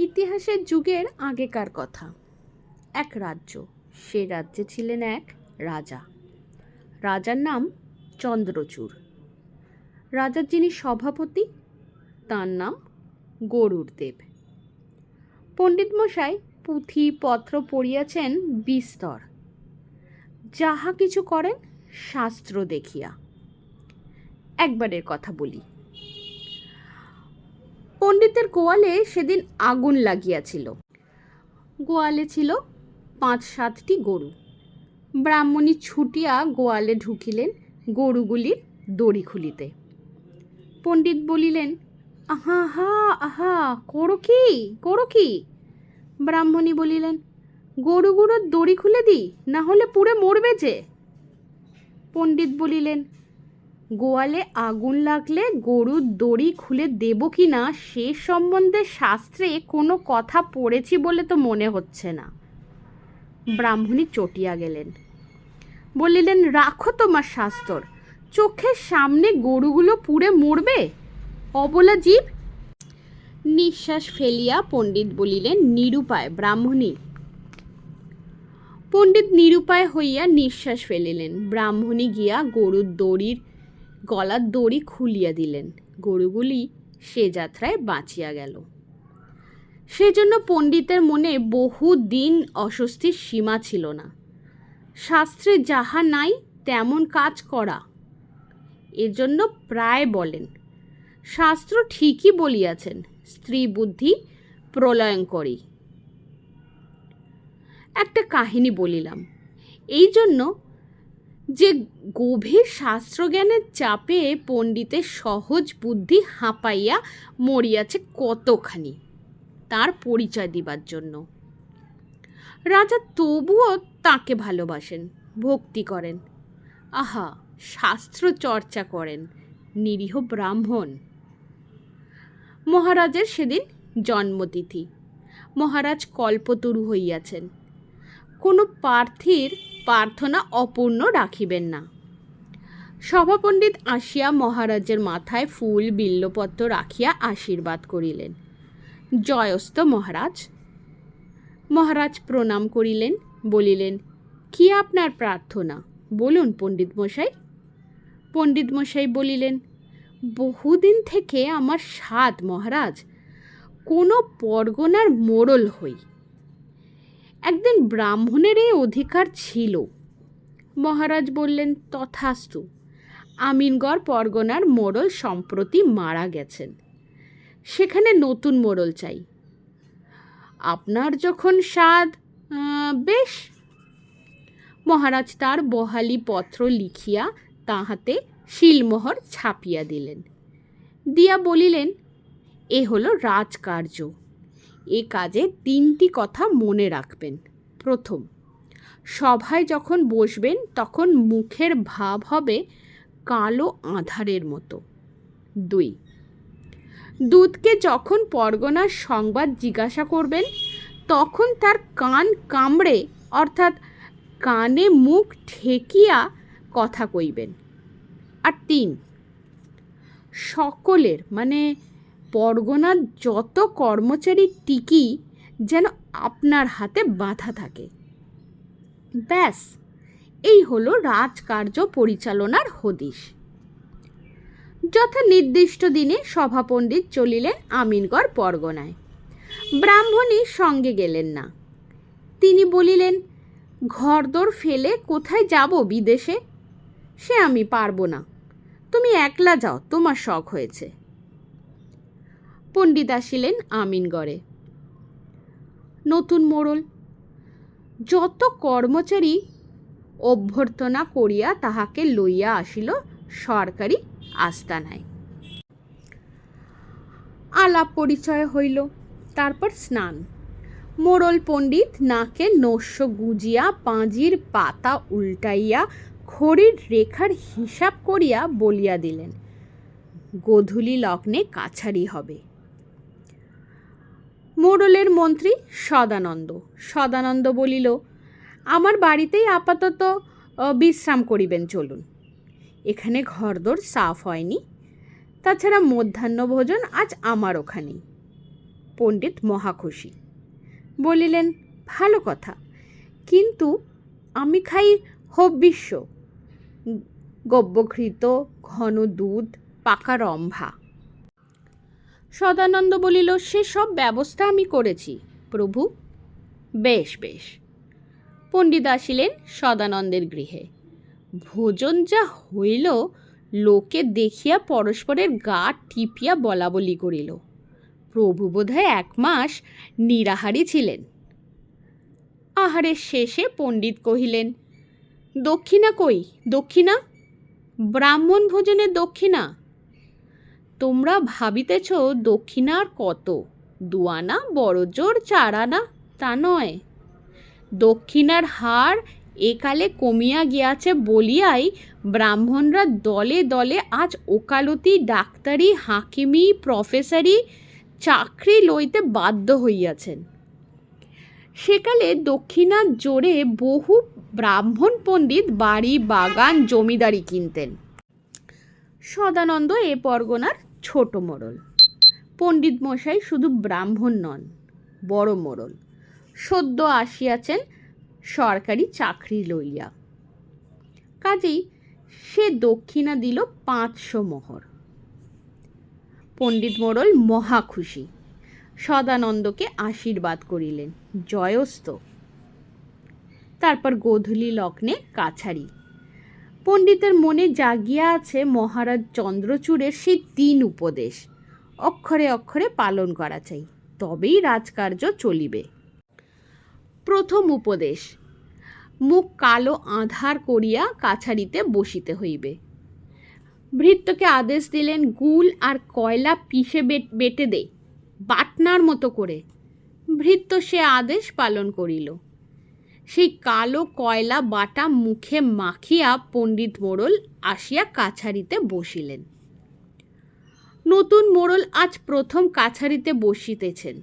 ইতিহাসের যুগের আগেকার কথা। এক রাজ্য, সে রাজ্যে ছিলেন এক রাজা। রাজার নাম চন্দ্রচূড়। রাজার যিনি সভাপতি, তার নাম গরুর দেব পণ্ডিত মশাই পুঁথি, পত্র পড়িয়াছেন বিস্তর। যাহা কিছু করেন, শাস্ত্র দেখিয়া। একবারের কথা বলি। পণ্ডিতের গোয়ালে সেদিন আগুন লাগিয়াছিল। গোয়ালে ছিল পাঁচ সাতটি গরু। ব্রাহ্মণী ছুটিয়া গোয়ালে ঢুকিলেন গরুগুলির দড়ি খুলিতে। পণ্ডিত বলিলেন, আহা আহা আহা, করো কি করো কি? ব্রাহ্মণী বলিলেন, গরুগুলোর দড়ি খুলে দিই, না হলে পুড়ে মরবে যে? পণ্ডিত বলিলেন গোয়ালে আগুন লাগলে গরুর দড়ি খুলে দেব কি না, সে সম্বন্ধে শাস্ত্রে কোনো কথা পড়েছি বলে তো মনে হচ্ছে না। ব্রাহ্মণী চটিয়া গেলেন। বলিলেন, রাখো তোমার শাস্ত্র। চোখের সামনে গরুগুলো পুড়ে মরবে? অবলা জীব? নিঃশ্বাস ফেলিয়া পণ্ডিত বলিলেন, নিরুপায়, ব্রাহ্মণী। পণ্ডিত নিরুপায় হইয়া নিঃশ্বাস ফেলিলেন। ব্রাহ্মণী গিয়া গরুর দড়ির গলার দড়ি খুলিয়া দিলেন। গরুগুলি সে যাত্রায় বাঁচিয়া গেল। সেজন্য পণ্ডিতের মনে বহু দিন অস্বস্তির সীমা ছিল না। শাস্ত্রে যাহা নাই, তেমন কাজ করা। এজন্য প্রায় বলেন, শাস্ত্র ঠিকই বলিয়াছেন, স্ত্রী বুদ্ধি প্রলয়ঙ্করী একটা কাহিনী বলিলাম, এই জন্য যে গভীর শাস্ত্রজ্ঞানের চাপে পণ্ডিতের সহজ বুদ্ধি হাঁপাইয়া মরিয়াছে কতখানি? তার পরিচয় দিবার জন্য। রাজা তবুও তাকে ভালোবাসেন, ভক্তি করেন। আহা, শাস্ত্র চর্চা করেন, নিরীহ ব্রাহ্মণ। মহারাজের সেদিন জন্মতিথি। মহারাজ কল্পতরু হইয়াছেন। কোনো প্রার্থীর প্রার্থনা অপূর্ণ রাখিবেন না। সভাপণ্ডিত আসিয়া মহারাজের মাথায় ফুল বিল্লপত্র রাখিয়া আশীর্বাদ করিলেন। জয়স্ত মহারাজ। মহারাজ প্রণাম করিলেন, বলিলেন, কি আপনার প্রার্থনা? বলুন পণ্ডিত মশাই। পণ্ডিত মশাই বলিলেন, বহুদিন থেকে আমার সাত মহারাজ, কোনো পরগনার মোড়ল হই। একদিন ব্রাহ্মণের এই অধিকার ছিল। মহারাজ বললেন, তথাস্তু, আমিনগড় পরগনার মোড়ল সম্প্রতি মারা গেছেন। সেখানে নতুন মোড়ল চাই। আপনার যখন স্বাদ বেশ মহারাজ তার বহালি পত্র লিখিয়া তাহাতে শিলমোহর ছাপিয়া দিলেন। দিয়া বলিলেন, এ হলো রাজকার্য। এ কাজে তিনটি কথা মনে রাখবেন। প্রথম, সভায় যখন বসবেন, তখন মুখের ভাব হবে কালো আধারের মতো। দুই, দুধকে যখন পরগনার সংবাদ জিজ্ঞাসা করবেন, তখন তার কান কামড়ে, অর্থাৎ কানে মুখ ঠেকিয়া কথা কইবেন। আর তিন, সকলের মানে পরগনার যত কর্মচারী টিকি যেন আপনার হাতে বাঁধা থাকে। ব্যাস, এই হলো রাজকার্য পরিচালনার হদিশ। যথা নির্দিষ্ট দিনে সভাপণ্ডিত চলিলেন আমিনগড় পরগনায়। ব্রাহ্মণী সঙ্গে গেলেন না। তিনি বলিলেন, ঘরদোর ফেলে কোথায় যাব বিদেশে? সে আমি পারব না। তুমি একলা যাও, তোমার শখ হয়েছে। পণ্ডিত আসিলেন আমিনগড়ে। নতুন মোড়ল, যত কর্মচারী অভ্যর্থনা করিয়া তাহাকে লইয়া আসিল সরকারি আস্তানায়। আলাপ পরিচয় হইল, তারপর স্নান। মোড়ল পণ্ডিত নাকে নস্য গুজিয়া পাঁজির পাতা উল্টাইয়া খড়ির রেখার হিসাব করিয়া বলিয়া দিলেন, গোধূলি লগ্নে কাছারি হবে। মোড়লের মন্ত্রী সদানন্দ। সদানন্দ বলিল, আমার বাড়িতেই আপাতত বিশ্রাম করিবেন, চলুন। এখানে ঘরদোর সাফ হয়নি। তাছাড়া মধ্যাহ্ন ভোজন আজ আমার ওখানেই। পণ্ডিত মহাখুশি বলিলেন, ভালো কথা। কিন্তু আমি খাই হব্বিষ্য গব্যঘৃত, ঘন দুধ, পাকা রম্ভা। সদানন্দ বলিল, সে সব ব্যবস্থা আমি করেছি। প্রভু? বেশ বেশ। পণ্ডিত আসিলেন সদানন্দের গৃহে। ভোজন যা হইল, লোকে দেখিয়া পরস্পরের গা টিপিয়া বলা বলি করিল। প্রভু বোধহয় এক মাস নিরাহারি ছিলেন। আহারের শেষে পণ্ডিত কহিলেন, দক্ষিণা কই, দক্ষিণা? ব্রাহ্মণ ভোজনের দক্ষিণা। তোমরা ভাবিতেছ দক্ষিণার কত? দুয়ানা বড়জোর, চারানা, তা নয়। দক্ষিণার হার একালে কমিয়া গিয়াছে বলিয়াই ব্রাহ্মণরা দলে দলে আজ ওকালতি ডাক্তারি, হাকিমি, প্রফেসরি চাকরি লইতে বাধ্য হইয়াছেন। সেকালে দক্ষিণার জোরে বহু ব্রাহ্মণ পণ্ডিত বাড়ি, বাগান, জমিদারি কিনতেন। সদানন্দ এ পরগনার ছোট মোড়ল। পণ্ডিত মশাই শুধু ব্রাহ্মণ নন, বড় মোড়ল। সদ্য আসিয়াছেন সরকারি চাকরি লইয়া। কাজেই সে দক্ষিণা দিল পাঁচশো মোহর। পণ্ডিত মোড়ল মহা খুশি। সদানন্দকে আশীর্বাদ করিলেন, জয়স্ত। তারপর গোধূলি লগ্নে কাছারি পণ্ডিতের মনে জাগিয়া আছে মহারাজ চন্দ্রচূড়ের সেই তিন উপদেশ। অক্ষরে অক্ষরে পালন করা চাই, তবেই রাজকার্য চলিবে। প্রথম উপদেশ, মুখ কালো আধার করিয়া কাছারিতে বসিতে হইবে। ভৃত্যকে আদেশ দিলেন, গুল আর কয়লা পিষে বেট- দে, বাটনার মতো করে। ভৃত্য সে আদেশ পালন করিল। সেই কালো কয়লা বাটা মুখে মাখিয়া পণ্ডিত মোড়ল আসিয়া কাছারিতে বসিলেন। নতুন মোড়ল আজ প্রথম কাছারিতে বসিতেছেন।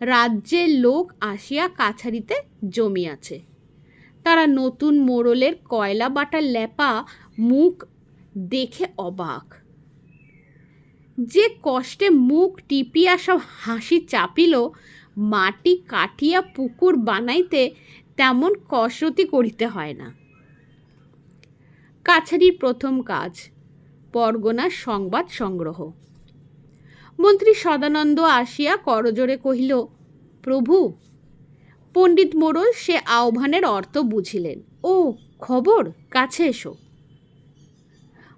রাজ্যের লোক আসিয়া কাছারিতে জমিয়াছে। তারা নতুন মোড়লের কয়লা বাটা লেপা মুখ দেখে অবাক। যে কষ্টে মুখ টিপিয়া সব হাসি চাপিল, মাটি কাটিয়া পুকুর বানাইতে তেমন কসরতি করিতে হয় না। কাছারির প্রথম কাজ, পরগনার সংবাদ সংগ্রহ। মন্ত্রী সদানন্দ আসিয়া করজোরে কহিল, প্রভু, পণ্ডিত মোড়ল সে আহ্বানের অর্থ বুঝিলেন। ও, খবর, কাছে এসো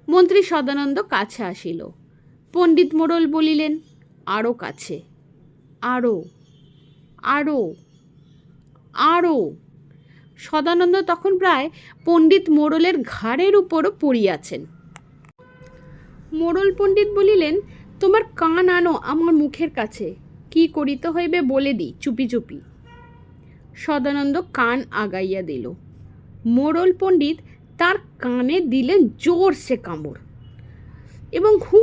মন্ত্রী সদানন্দ কাছে আসিল। পণ্ডিত মোড়ল বলিলেন আরও কাছে আরও আরও আরও সদানন্দ তখন প্রায় পণ্ডিত মোড়লের ঘাড়ের উপরও পড়িয়াছেন। মোড়ল পণ্ডিত বলিলেন, তোমার কান আনো আমার মুখের কাছে, কি করিতে হইবে বলে দিই চুপি চুপি। সদানন্দ কান আগাইয়া দিল। মোড়ল পণ্ডিত তার কানে দিলেন জোরসে কামড় এবং হু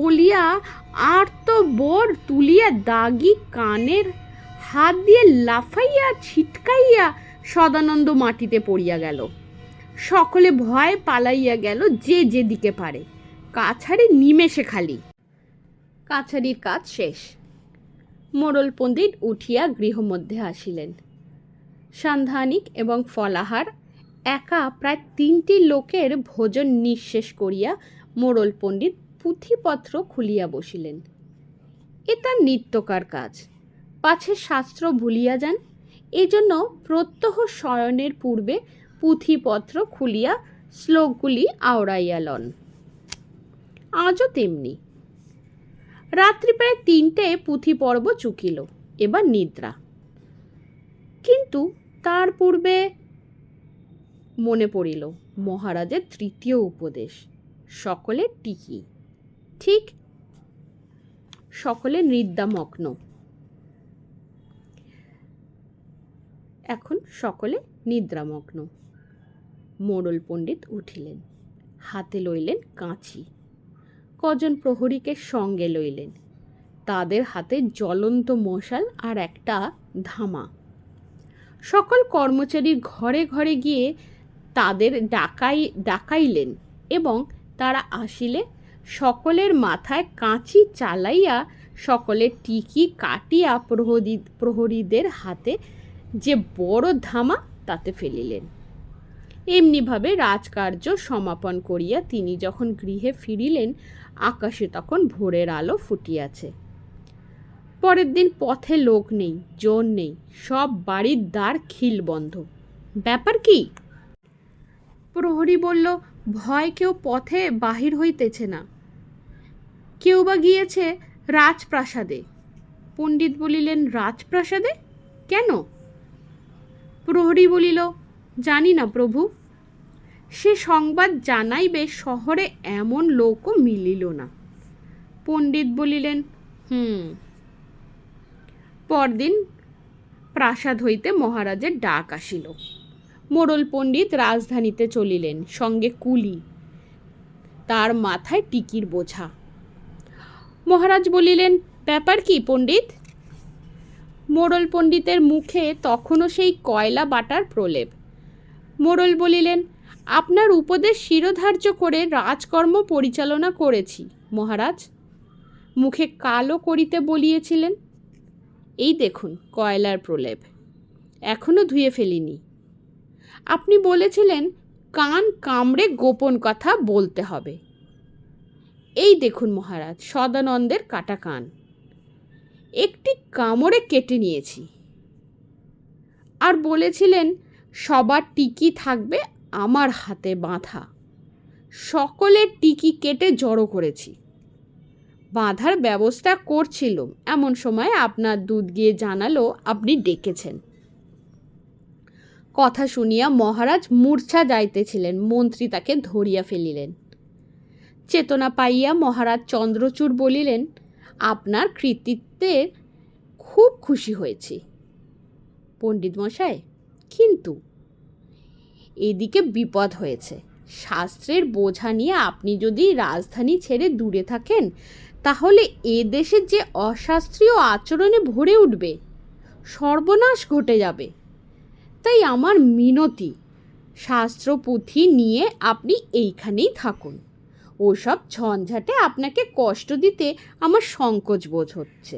বলিয়া আর তো বর তুলিয়া দাগি কানের হাত দিয়ে লাফাইয়া, ছিটকাইয়া সদানন্দ মাটিতে পড়িয়া গেল। সকলে ভয় পালাইয়া গেল যে যেদিকে পারে। কাছারি নিমেষে খালি। কাছারির কাজ শেষ। মোড়ল পণ্ডিত উঠিয়া গৃহমধ্যে আসিলেন। সান্ধানিক এবং ফলাহার একা প্রায় তিনটি লোকের ভোজন নিঃশেষ করিয়া মোড়ল পণ্ডিত পুঁথিপত্র খুলিয়া বসিলেন। এ তার নিত্যকার কাজ। পাছে শাস্ত্র ভুলিয়া যান। এজন্য প্রত্যহ শয়নের পূর্বে পুঁথিপত্র খুলিয়া শ্লোকগুলি আওড়াইয়া লন আজও তেমনি। রাত্রি প্রায় তিনটে পুঁথি পর্ব চুকিল, এবার নিদ্রা। কিন্তু তার পূর্বে মনে পড়িল, মহারাজের তৃতীয় উপদেশ সকলে টিকি। ঠিক সকলে নিদ্রামগ্ন। এখন সকলে নিদ্রামগ্ন। মোড়ল পণ্ডিত উঠিলেন, হাতে লইলেন কাঁচি। কজন প্রহরীকে সঙ্গে লইলেন, তাদের হাতে জ্বলন্ত মশাল আর একটা ধামা। সকল কর্মচারীর ঘরে ঘরে গিয়ে তাদের ডাকাই, ডাকাইলেন এবং তারা আসিলে সকলের মাথায় কাঁচি চালাইয়া সকলে টিকি কাটিয়া প্রহরী, প্রহরীদের হাতে যে বড় ধামা তাতে ফেলিলেন। এমনিভাবে রাজকার্য সমাপন করিয়া তিনি যখন গৃহে ফিরিলেন, আকাশে তখন ভোরের আলো ফুটিয়াছে। পরের দিন পথে লোক নেই, জন নেই, সব বাড়ির দ্বার খিল বন্ধ। ব্যাপার কি? প্রহরী বলল, ভয় কেউ পথে বাহির হইতেছে না। কেউ বা গিয়েছে রাজপ্রাসাদে। পণ্ডিত বলিলেন, রাজপ্রাসাদে? কেন? প্রহরী বলিল, জানি না প্রভু। সে সংবাদ জানাইবে শহরে এমন লোকও মিলিল না। পণ্ডিত বলিলেন, হুম, পরদিন প্রাসাদ হইতে মহারাজের ডাক আসিল। মোড়ল পণ্ডিত রাজধানীতে চলিলেন, সঙ্গে কুলি, তার মাথায় টিকির বোঝা। মহারাজ বলিলেন, ব্যাপার কি পণ্ডিত? মোড়ল পণ্ডিতের মুখে তখনও সেই কয়লা বাটার প্রলেপ। মোড়ল বলিলেন, আপনার উপদেশ শিরোধার্য করে রাজকর্ম পরিচালনা করেছি, মহারাজ। মুখে কালো করিতে বলিয়েছিলেন, এই দেখুন কয়লার প্রলেপ, এখনও ধুয়ে ফেলিনি। আপনি বলেছিলেন, কান কামড়ে গোপন কথা বলতে হবে। এই দেখুন মহারাজ, সদানন্দের কাটা কান। একটি কামড়ে কেটে নিয়েছি। আর বলেছিলেন, সবার টিকি থাকবে আমার হাতে বাঁধা। সকলের টিকি কেটে জড়ো করেছি। বাঁধার ব্যবস্থা করছিল এমন সময় আপনার দুধ গিয়ে জানালো, আপনি ডেকেছেন। কথা শুনিয়া মহারাজ মূর্ছা যাইতেছিলেন, মন্ত্রী তাকে ধরিয়া ফেলিলেন। চেতনা পাইয়া মহারাজ চন্দ্রচূড় বলিলেন, আপনার কৃতিত্বে খুব খুশি হয়েছি। পণ্ডিত মশাই, কিন্তু এদিকে বিপদ হয়েছে। শাস্ত্রের বোঝা নিয়ে আপনি যদি রাজধানী ছেড়ে দূরে থাকেন, তাহলে এ দেশের যে অশাস্ত্রীয় আচরণে ভরে উঠবে, সর্বনাশ ঘটে যাবে। তাই আমার মিনতি শাস্ত্র পুঁথি নিয়ে আপনি এইখানেই থাকুন। ওসব ঝঞ্ঝাটে আপনাকে কষ্ট দিতে আমার সংকোচ বোধ হচ্ছে।